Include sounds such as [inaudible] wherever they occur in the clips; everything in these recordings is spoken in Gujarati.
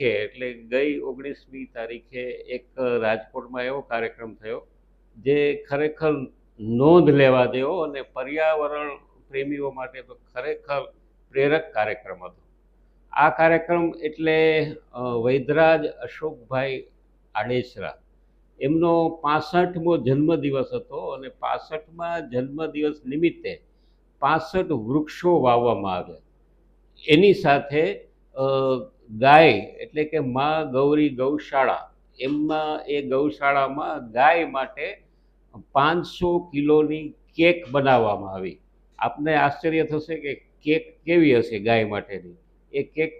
કે એટલે ગઈ ઓગણીસમી તારીખે એક રાજકોટમાં એવો કાર્યક્રમ થયો, જે ખરેખર નોંધ લેવા જેવો અને પર્યાવરણ પ્રેમીઓ માટે તો ખરેખર પ્રેરક કાર્યક્રમ હતો. આ કાર્યક્રમ એટલે વૈદરાજ અશોકભાઈ આડેસરા. એમનો પાસઠમો જન્મદિવસ હતો અને પાસઠમાં જન્મદિવસ નિમિત્તે પાસઠ વૃક્ષો વાવવામાં આવ્યા. એની સાથે ગાય એટલે કે મા ગૌરી ગૌશાળા એમાં એ ગૌશાળામાં ગાય માટે પાંચસો કિલોની કેક બનાવવામાં આવી. આપને આશ્ચર્ય થશે કે કેક કેવી હશે ગાય માટેની? એ કેક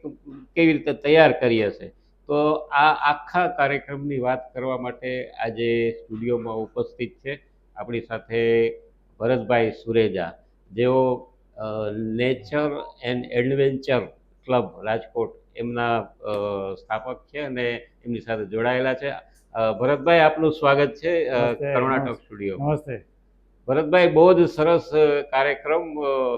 કેવી રીતે તૈયાર કરી હશે? તો આ આખા કાર્યક્રમની વાત કરવા માટે આજે સ્ટુડિયોમાં ઉપસ્થિત છે આપણી સાથે ભરતભાઈ સુરેજા. જેઓ nature and adventure club Rajkot એમના સ્થાપક છે અને એમની સાથે જોડાયેલા છે. ભરતભાઈ આપનું સ્વાગત છે કર્ણાટક સ્ટુડિયો. નમસ્તે. ભરતભાઈ બહુ જ સરસ કાર્યક્રમ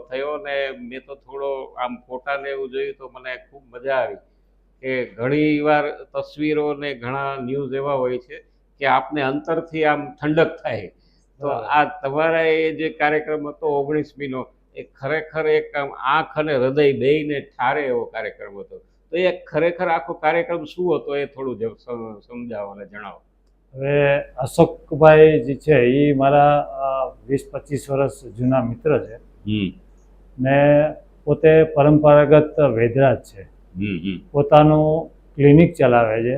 થયો ને મેં તો થોડો આમ ફોટા ને એવું જોયું તો મને ખૂબ મજા આવી કે ઘણી વાર તસવીરો ને ઘણા ન્યૂઝ એવા હોય છે કે આપને અંતરથી આમ ઠંડક થાય. તો આ તમારા એ જે કાર્યક્રમ હતો ઓગણીસમીનો એ ખરેખર એક આમ આંખ અને હૃદય બેયને ઠારે એવો કાર્યક્રમ હતો. તો એ ખરેખર આખો કાર્યક્રમ શું હતો એ થોડું સમજાવો અને જણાવો. હવે અશોકભાઈ જે છે એ મારા વીસ પચીસ વર્ષ જૂના મિત્ર છે. ને પોતે પરંપરાગત વૈદરાજ છે. પોતાનું ક્લિનિક ચલાવે છે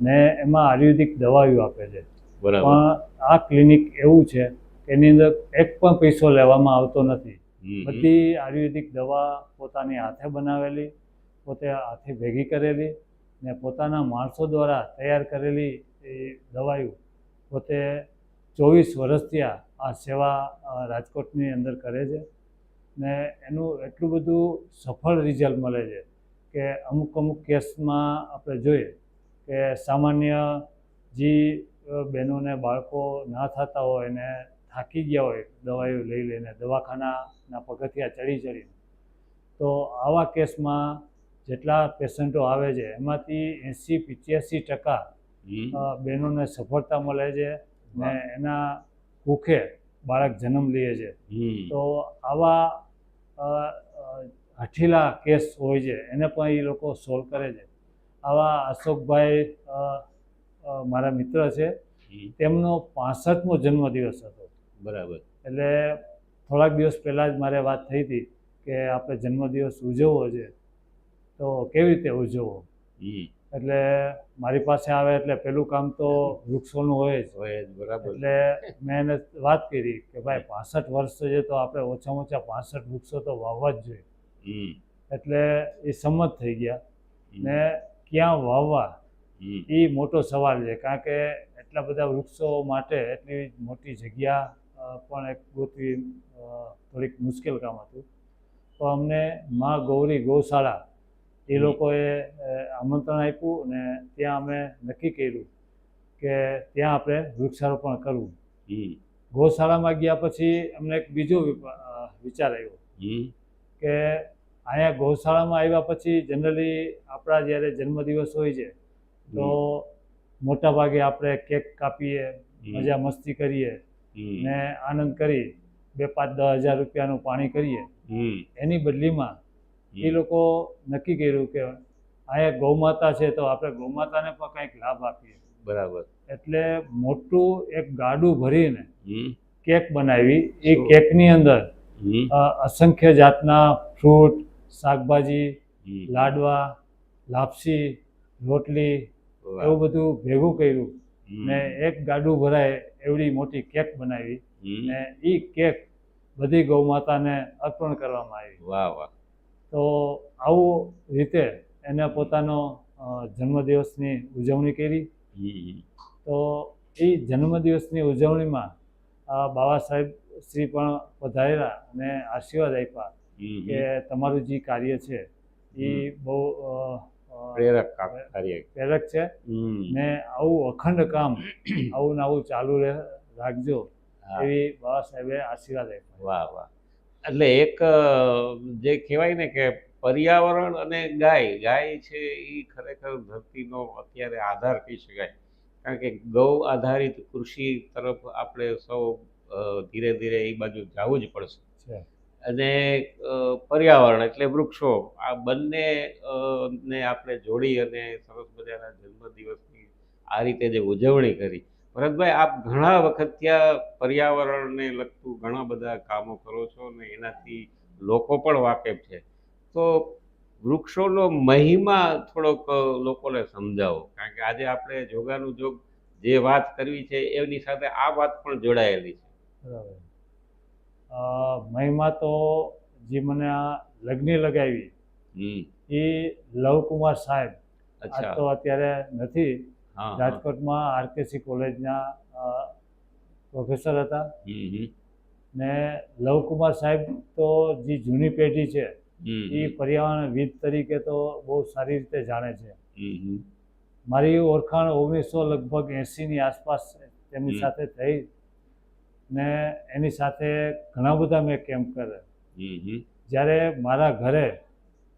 ને એમાં આયુર્વેદિક દવાઓ આપે છે. બરાબર. પણ આ ક્લિનિક એવું છે કે એની અંદર એક પણ પૈસો લેવામાં આવતો નથી. બધી આયુર્વેદિક દવા પોતાની હાથે બનાવેલી પોતે હાથે ભેગી કરેલી ને પોતાના માણસો દ્વારા તૈયાર કરેલી એ દવાઓ પોતે ચોવીસ વર્ષથી આ સેવા રાજકોટની અંદર કરે છે ને એનું એટલું બધું સફળ રિઝલ્ટ મળે છે કે અમુક અમુક કેસમાં આપણે જોઈએ કે સામાન્ય જે બહેનોને બાળકો ના થતા હોય ને થાકી ગયા હોય દવાઈઓ લઈ લઈને દવાખાનાના પગથિયા ચડી ચડીને, તો આવા કેસમાં જેટલા પેશન્ટો આવે છે એમાંથી એંસી પિત્યાસી ટકા. બહેનોને સફળતા મળે છે ને એના ભૂખે બાળક જન્મ લે છે. તો આવા હઠીલા કેસ હોય છે એને પણ એ લોકો સોલ્વ કરે છે. આવા અશોકભાઈ મારા મિત્ર છે તેમનો પાસઠમો જન્મદિવસ હતો. બરાબર. એટલે થોડાક દિવસ પહેલાં જ મારે વાત થઈ હતી કે આપણે જન્મદિવસ ઉજવવો છે. તો કેવી રીતે ઉજવવો હમ. એટલે મારી પાસે આવે એટલે પેલું કામ તો વૃક્ષોનું હોય જ હોય જ બરાબર એટલે મેં એને વાત કરી કે ભાઈ પાસઠ વર્ષ છે તો આપણે ઓછામાં ઓછા પાસઠ વૃક્ષો તો વાવવા જ જોઈએ. એટલે એ સંમત થઈ ગયા. ને ક્યાં વાવવા. એ મોટો સવાલ છે કારણ કે એટલા બધા વૃક્ષો માટે એટલી મોટી જગ્યા પણ એક ગોતવી થોડીક મુશ્કેલ કામ હતું તો અમને મા ગૌરી ગૌશાળા એ લોકોએ આમંત્રણ આપ્યું અને ત્યાં અમે નક્કી કર્યું કે ત્યાં આપણે વૃક્ષારોપણ કરવું. ગૌશાળામાં ગયા પછી અમને એક બીજો વિચાર આવ્યો કે અહીંયા ગૌશાળામાં આવ્યા પછી જનરલી આપણા જ્યારે જન્મદિવસ હોય છે તો મોટા ભાગે આપણે કેક કાપીએ મજા મસ્તી કરીએ ને આનંદ કરી બે પાંચ દસ હજાર રૂપિયાનું પાણી કરીએ. એની બદલીમાં એ લોકો નક્કી કર્યું કે અહીંયા ગૌમાતા છે તો આપણે ગૌમાતાને પણ કંઈક લાભ આપીએ. બરાબર. એટલે મોટું એક ગાડું ભરીને કેક બનાવી. એ કેકની અંદર અસંખ્ય જાતના ફ્રૂટ શાકભાજી લાડવા લાપસી રોટલી એવું બધું ભેગું કર્યું ને એક ગાડું ભરાય એવડી મોટી કેક બનાવી ને એ કેક બધી ગૌમાતાને અર્પણ કરવામાં આવી. વાહ વાહ. તો આવું રીતે એને પોતાનો જન્મદિવસની ઉજવણી કરી. તો એ જન્મદિવસની ઉજવણીમાં બાબા સાહેબ શ્રી પણ પધારેલા અને આશીર્વાદ આપ્યા. કે તમારું જે કાર્ય છે એ બહુ પ્રેરક કાર્ય. પ્રેરક છે. ને આવું અખંડ કામ [clears throat] આવું ને આવું ચાલુ રાખજો. એવી બાબા સાહેબે આશીર્વાદ આપ્યા. વાહ વાહ. એટલે એક જે કહેવાય ને કે પર્યાવરણ અને ગાય ગાય છે એ ખરેખર ધરતીનો અત્યારે આધાર કહી શકાય. કારણ કે ગૌ આધારિત કૃષિ તરફ આપણે સૌ ધીરે ધીરે એ બાજુ જવું જ પડશે. અને પર્યાવરણ એટલે વૃક્ષો આ બંને ને આપણે જોડી અને સરસ મજાના જન્મદિવસની આ રીતે જે ઉજવણી કરી ભરતભાઈ આપ ઘણા વખત ત્યાં પર્યાવરણને લગતું ઘણા બધા કામો કરો છો અને એનાથી લોકો પણ વાકેફ છે. તો વૃક્ષોનો મહિમા થોડોક લોકોને સમજાવો. કારણ કે આજે આપણે જોગાનું જોગ જે વાત કરવી છે એની સાથે આ વાત પણ જોડાયેલી છે. બરાબર. અ, મહિમા તો જે મને આ લગ્ન લગાવી એ લવકુમાર સાહેબ. અચ્છા. તો અત્યારે નથી. રાજકોટમાં આરકેસી કોલેજના પ્રોફેસર હતા. ને લવકુમાર સાહેબ તો જે જૂની પેઢી છે એ પર્યાવરણવિદ પર્યાવરણ વિદ તરીકે તો બહુ સારી રીતે જાણે છે. મારી ઓળખાણ ઓગણીસો લગભગ એંસીની આસપાસ તેમની સાથે થઈ. ને એની સાથે ઘણા બધા મેં કેમ્પ કર્યા. જ્યારે મારા ઘરે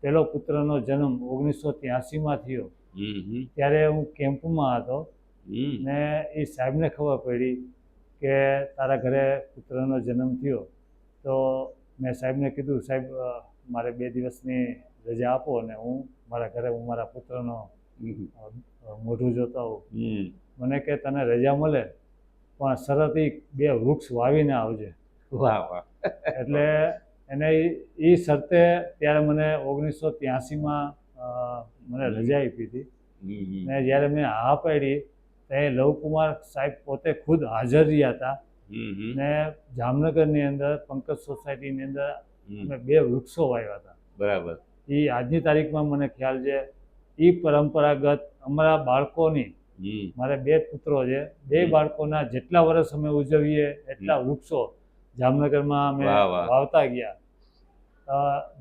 પેલો પુત્રનો જન્મ ઓગણીસો ત્યાસીમાં થયો. ત્યારે હું કેમ્પમાં હતો. ને એ સાહેબને ખબર પડી કે તારા ઘરે પુત્રનો જન્મ થયો. તો મેં સાહેબને કીધું સાહેબ મારે બે દિવસની રજા આપો અને હું મારા ઘરે હું મારા પુત્રનો મોઢું જોતો આવું. મને કે તને રજા મળે પણ શરત એ બે વૃક્ષ વાવીને આવજે. વાહ વાહ. એટલે એને એ શરતે ત્યારે મને ઓગણીસો ત્યાસીમાં મને રજા આપી હતી. ને જ્યારે મેં હા પાડી ત્યારે લવકુમાર સાહેબ પોતે ખુદ હાજર રહ્યા હતા. ને જામનગરની અંદર પંકજ સોસાયટીની અંદર. અમે બે વૃક્ષો વાવ્યા હતા બરાબર એ આજની તારીખમાં મને ખ્યાલ છે એ પરંપરાગત અમારા બાળકોની મારા બે પુત્રો છે બે બાળકોના જેટલા વર્ષ અમે ઉજવીએ એટલા વૃક્ષો જામનગરમાં અમે. વાવતા ગયા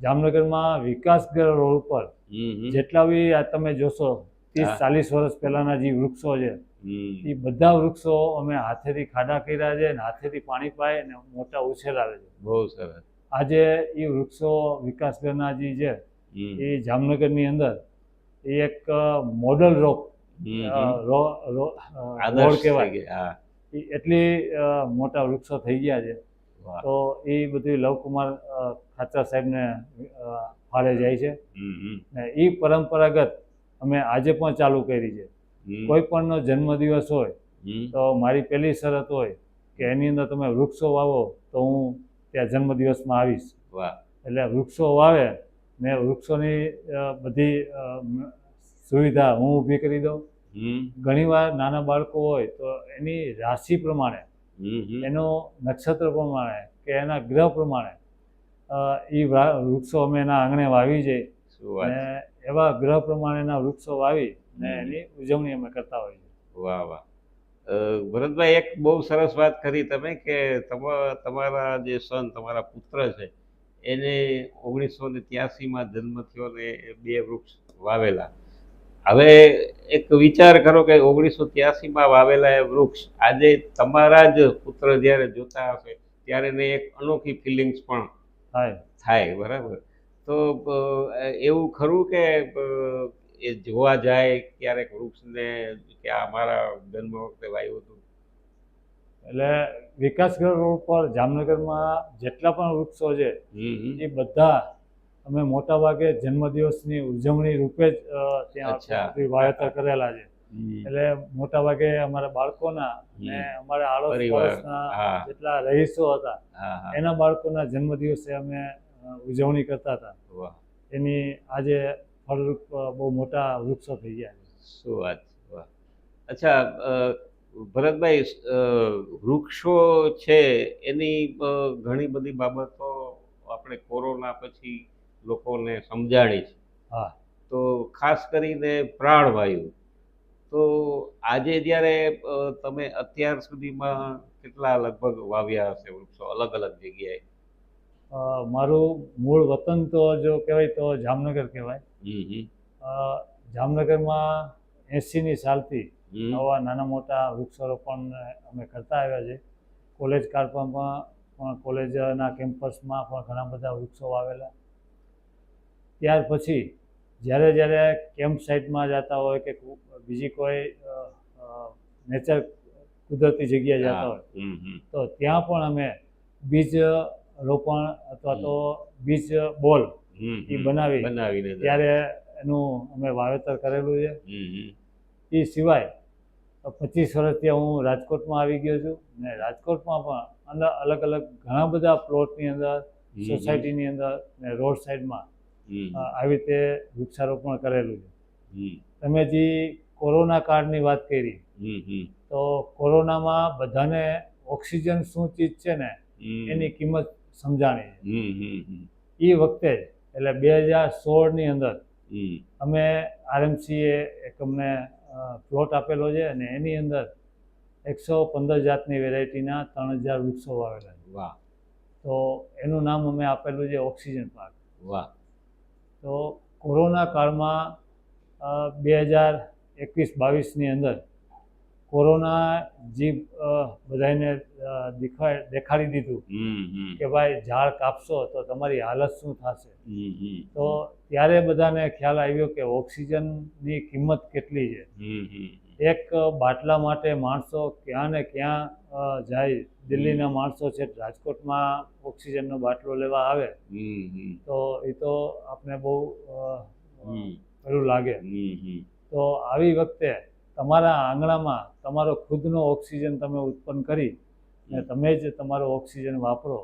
જામનગરમાં વિકાસગર રોડ ઉપર. જેટલા બી આ તમે જોશો ત્રીસ ચાલીસ વર્ષ પહેલાના જે વૃક્ષો છે એ બધા વૃક્ષો અમે હાથેથી ખાડા કર્યા છે અને હાથેથી પાણી પાય અને મોટા ઉછેરાવે છે. બહુ સરસ. આજે એ વૃક્ષો વિકાસગરના જે છે. એ જામનગરની અંદર એ એક મોડલ રોક રોડ કહેવાય. એટલી મોટા વૃક્ષો થઈ ગયા છે. તો એ બધું લવકુમાર ખાચર સાહેબને ફાળે જાય છે. ને એ પરંપરાગત અમે આજે પણ ચાલુ કરી છે. કોઈ પણનો જન્મદિવસ હોય તો મારી પહેલી શરત હોય કે એની અંદર તમે વૃક્ષો વાવો તો હું ત્યાં જન્મદિવસમાં આવીશ. એટલે વૃક્ષો વાવે ને વૃક્ષોની બધી સુવિધા હું ઊભી કરી દઉં. ઘણીવાર નાના બાળકો હોય તો એની રાશિ પ્રમાણે. એનો નક્ષત્ર પ્રમાણે કે એના ગ્રહ પ્રમાણે એ વૃક્ષો અમે એના આંગણે વાવી જઈએ અને એવા ગ્રહ પ્રમાણેના વૃક્ષો વાવી ને એની ઉજવણી અમે કરતા હોઈએ વાહ વાહ. ભરતભાઈ એક બહુ સરસ વાત કરી તમે કે તમા- તમારા જે સન તમારા પુત્ર છે એને ઓગણીસો ને ત્યાસીમાં જન્મ થયો ને બે વૃક્ષ વાવેલા. હવે એક વિચાર કરો કે ઓગણીસો ત્યાસીમાં વાવેલા એ વૃક્ષ આજે તમારા જ પુત્ર જ્યારે જોતા હશે ત્યારે એને એક અનોખી ફિલિંગ્સ પણ થાય. થાય બરાબર? તો એવું ખરું કે એ જોવા જાય ક્યારેક વૃક્ષને કે આ મારા જન્મ વખતે વાયું હતું? એટલે વિકાસગઢ રોડ પર જામનગરમાં જેટલા પણ વૃક્ષો છે. એ બધા અમે મોટા ભાગે જન્મદિવસની ઉજવણી રૂપે જ ત્યાં. વાવેતર કરેલા છે. એટલે મોટા ભાગે અમારા બાળકોના ને અમારા આડોશ પડોશના જેટલા રહીશો હતા એના બાળકોના જન્મદિવસે અમે ઉજવણી કરતા હતા. એની આજે ફળરૂપ બહુ મોટા વૃક્ષો થઈ ગયા શું વાત વાહ. અચ્છા ભરતભાઈ વૃક્ષો છે એની ઘણી બધી બાબતો આપણે કોરોના પછી લોકોને સમજાણી છે. હા. તો ખાસ કરીને પ્રાણવાયુ. તો આજે જ્યારે તમે અત્યાર સુધીમાં કેટલા લગભગ વાવ્યા હશે વૃક્ષો? અલગ અલગ જગ્યાએ? મારું મૂળ વતન તો જો કહેવાય તો જામનગર કહેવાય. જામનગરમાં એંસીની સાલથી નવા આવા નાના મોટા વૃક્ષારોપણ અમે કરતા આવ્યા છે. કોલેજ કાળપામાં પણ કોલેજના કેમ્પસમાં પણ ઘણા બધા વૃક્ષો વાવેલા. ત્યાર પછી જ્યારે જ્યારે કેમ્પ સાઇટમાં જતા હોય કે બીજી કોઈ નેચર કુદરતી જગ્યાએ જતા હોય તો ત્યાં પણ અમે બીજ રોપણ અથવા તો બીજ બોલ એ. બનાવી. ત્યારે એનું અમે વાવેતર કરેલું છે. એ સિવાય પચીસ વર્ષથી હું રાજકોટમાં આવી ગયો છું ને રાજકોટમાં પણ અલગ અલગ અલગ ઘણા બધા પ્લોટની અંદર સોસાયટીની અંદર ને રોડ સાઈડમાં આવી રીતે વૃક્ષારોપણ કરેલું છે. તમે જે કોરોના કાળની વાત કરી તો કોરોનામાં બધાને ઓક્સિજન શું ચીજ છે ને એની કિંમત સમજાણી એ વખતે જ એટલે બે હજાર સોળની અંદર અમે આરએમસીએ એક અમને પ્લોટ આપેલો છે અને એની અંદર એકસો પંદર જાતની વેરાયટીના ત્રણ હજાર વૃક્ષો વાવેલા છે. વાહ. તો એનું નામ અમે આપેલું છે ઓક્સિજન પાર્ક. વાહ. તો કોરોના કાળમાં બે હજાર એકવીસ બાવીસની અંદર કોરોના જીભ બધાને દેખાડી દીધું કે ભાઈ ઝાડ કાપશો તો તમારી હાલત શું થશે? તો ત્યારે બધાને ખ્યાલ આવ્યો કે ઓક્સિજનની કિંમત કેટલી છે. એક બાટલા માટે માણસો ક્યાં ને ક્યાં જાય. દિલ્હીના માણસો છે રાજકોટમાં ઓક્સિજનનો બાટલો લેવા આવે. તો એ તો આપણે બહુ પેલું લાગે. તો આવી વખતે તમારા આંગણામાં તમારો ખુદનો ઓક્સિજન તમે ઉત્પન્ન કરી ને તમે જ તમારો ઓક્સિજન વાપરો.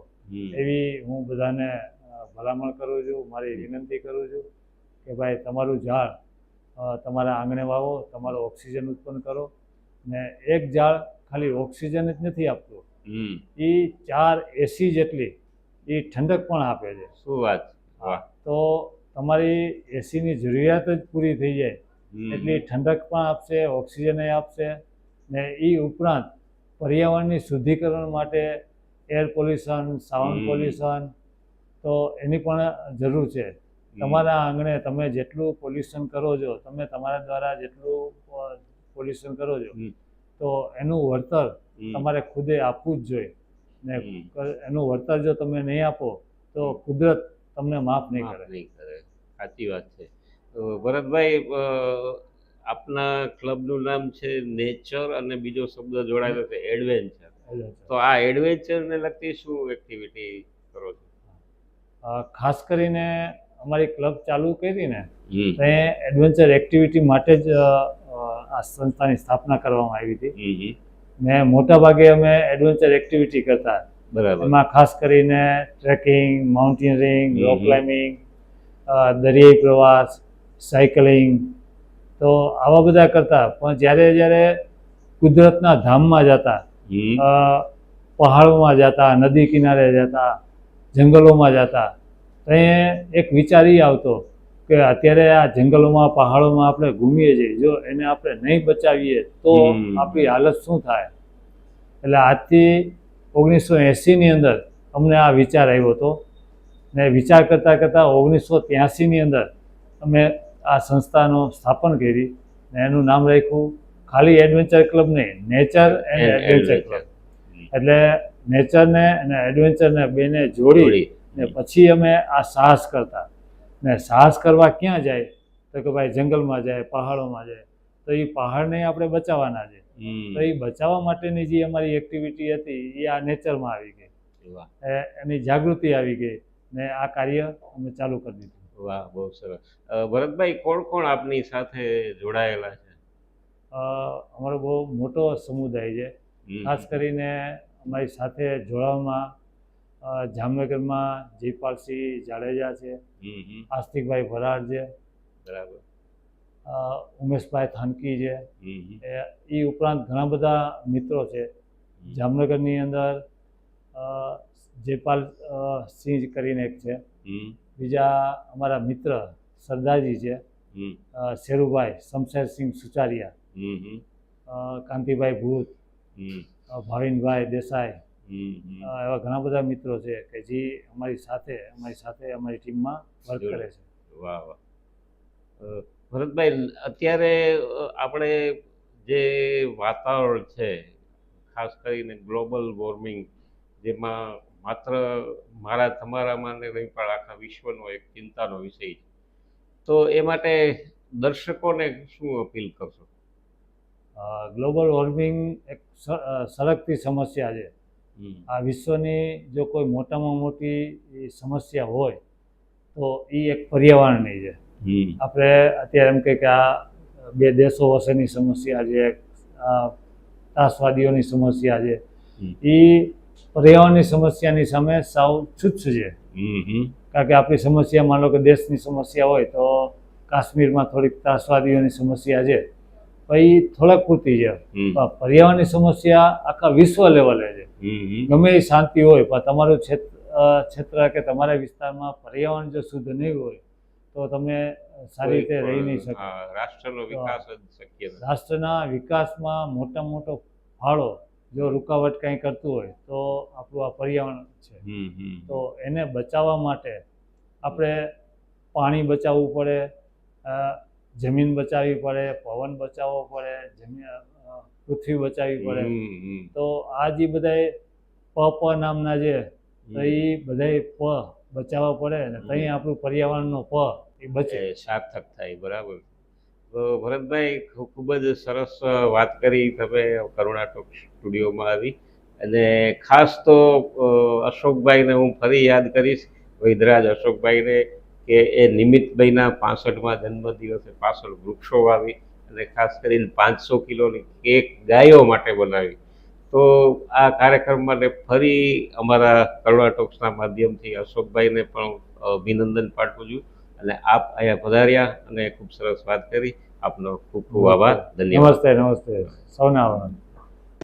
એવી હું બધાને ભલામણ કરું છું. મારી વિનંતી કરું છું કે ભાઈ તમારું ઝાડ તમારા આંગણે વાવો તમારો ઓક્સિજન ઉત્પન્ન કરો ને એક ઝાડ ખાલી ઓક્સિજન જ નથી આપતું. એ ચાર એસી જેટલી એ ઠંડક પણ આપે છે. શું વાત તો તમારી એસીની જરૂરિયાત જ પૂરી થઈ જાય. એટલી ઠંડક પણ આપશે ઓક્સિજન આપશે ને એ ઉપરાંત પર્યાવરણની શુદ્ધિકરણ માટે એર પોલ્યુશન સાઉન્ડ પોલ્યુશન તો એની પણ જરૂર છે. તમારા આંગણે તમે જેટલું પોલ્યુશન કરો છો તમે તમારા દ્વારા જેટલું પોલ્યુશન કરો છો તો એનું વળતર તમારે ખુદે આપવું જ જોઈએ. ને એનું વળતર જો તમે નહીં આપો તો કુદરત તમને માફ નહીં કરે. નહીં કરે. સાચી વાત છે. તો ભરતભાઈ આપના ક્લબનું નામ છે નેચર અને બીજો શબ્દ જોડાયેલો છે એડવેન્ચર. તો આ એડવેન્ચરને લગતી શું એક્ટિવિટી કરો છો? ખાસ કરીને અમારી ક્લબ ચાલુ કરી ને હમ. એ એડવેન્ચર એક્ટિવિટી માટે જ આ સંસ્થાની સ્થાપના કરવામાં આવી હતી. ને મોટા ભાગે અમે એડવેન્ચર એક્ટિવિટી કરતા. બરાબર. એમાં ખાસ કરીને ટ્રેકિંગ માઉન્ટેનિયરિંગ. રોક ક્લાઇમ્બિંગ દરિયાઈ પ્રવાસ સાયકલિંગ તો આવા બધા કરતા. પણ જ્યારે જ્યારે કુદરતના ધામમાં જતા પહાડોમાં જતા નદી કિનારે જતા જંગલોમાં જતા એ એક વિચાર એ આવતો કે અત્યારે આ જંગલોમાં પહાડોમાં આપણે ઘૂમીએ છીએ. જો એને આપણે નહીં બચાવીએ તો આપણી હાલત શું થાય? એટલે આજથી ઓગણીસો એંસીની અંદર અમને આ વિચાર આવ્યો હતો. ને વિચાર કરતાં કરતાં ઓગણીસો ત્યાંસીની અંદર અમે આ સંસ્થાનો સ્થાપન કરી ને એનું નામ રાખ્યું ખાલી એડવેન્ચર ક્લબ નહીં નેચર એન્ડ એડવેન્ચર. ક્લબ. એટલે નેચરને અને એડવેન્ચરને બેને જોડી જોડી. ને પછી અમે આ સાહસ કરતા. ને સાહસ કરવા ક્યાં જાય? તો કે ભાઈ જંગલમાં જાય પહાડોમાં જાય. તો એ પહાડને આપણે બચાવવાના છે. તો એ બચાવવા માટેની જે અમારી એક્ટિવિટી હતી એ આ નેચરમાં આવી ગઈ. વાહ. એની જાગૃતિ આવી ગઈ ને આ કાર્ય અમે ચાલુ કરી દીધું. વાહ બહુ સરસ. ભરતભાઈ કોણ કોણ આપની સાથે જોડાયેલા છે? અમારો બહુ મોટો સમુદાય છે. ખાસ કરીને અમારી સાથે જોડાવામાં જામનગરમાં જયપાલસિંહ જાડેજા છે. આસ્તિકભાઈ ભરાડ છે બરાબર. ઉમેશભાઈ થાનકી છે. એ- ઉપરાંત ઘણા બધા મિત્રો છે. જામનગરની અંદર જયપાલ સિંહ કરીને એક છે. બીજા અમારા મિત્ર સરદારજી છે. શેરુભાઈ શમશેરસિંહ સુચારિયા. કાંતિભાઈ ભૂત. ભાવિનભાઈ દેસાઈ. એવા ઘણા બધા મિત્રો છે કે જે અમારી સાથે અમારી સાથે અમારી ટીમમાં વર્ક કરે છે. વાહ વાહ. ભરતભાઈ અત્યારે આપણે જે વાતાવરણ છે ખાસ કરીને ગ્લોબલ વોર્મિંગ જેમાં માત્ર મારા તમારામાં ને નહીં પણ આખા વિશ્વનો એક ચિંતાનો વિષય છે. તો એ માટે દર્શકોને શું અપીલ કરશો? ગ્લોબલ વોર્મિંગ એક સળગતી સમસ્યા છે. આ વિશ્વની જો કોઈ મોટામાં મોટી સમસ્યા હોય તો એ એક પર્યાવરણની છે. આપણે અત્યારે એમ કહે કે આ બે દેશો વચ્ચેની સમસ્યા છે ત્રાસવાદીઓની સમસ્યા છે. એ પર્યાવરણની સમસ્યાની સામે સાવ છૂચ્છ છે. કારણ કે આપણી સમસ્યા માનો કે દેશની સમસ્યા હોય તો કાશ્મીરમાં થોડીક ત્રાસવાદીઓની સમસ્યા છે. એ થોડાક પૂરતી છે. પર્યાવરણની સમસ્યા આખા વિશ્વ લેવલે છે. ગમે એ શાંતિ હોય પણ તમારું ક્ષેત્ર કે તમારા વિસ્તારમાં પર્યાવરણ જો શુદ્ધ નહીં હોય તો તમે સારી રીતે રહી નહીં શકો. રાષ્ટ્રનો વિકાસ શક્ય રાષ્ટ્રના વિકાસમાં મોટા મોટો ફાળો જો રૂકાવટ કંઈ કરતું હોય તો આપણું આ પર્યાવરણ છે. તો એને બચાવવા માટે આપણે પાણી બચાવવું પડે જમીન બચાવવી પડે પવન બચાવવો પડે જમીન પૃથ્વી બચાવવી પડે. તો આ જે બધાય પ પ નામના જે તો એ બધાય પ બચાવવા પડે ને ત્યાં આપણું પર્યાવરણનો પ એ બચે. સાર્થક થાય બરાબર. તો ભરતભાઈ ખૂબ ખૂબ જ સરસ વાત કરી તમે કરુણા ટોક સ્ટુડિયોમાં આવી. અને ખાસ તો અશોકભાઈને હું ફરી યાદ કરીશ વૈદરાજ અશોકભાઈને. કે એ નિમિત્તભાઈના પાસઠમાં જન્મદિવસે પાછળ વૃક્ષો વાવી અને ખાસ કરીને પાંચસો કિલોની કેક ગાયો માટે બનાવી. તો આ કાર્યક્રમ માટે ફરી અમારા કરુણા ટોક્સના માધ્યમથી અશોકભાઈને પણ અભિનંદન પાઠવું છું અને આપ અહીંયા પધાર્યા અને ખૂબ સરસ વાત કરી. આપનો ખૂબ ખૂબ આભાર. ધન્યવાદ. નમસ્તે નમસ્તે. સૌને આભાર.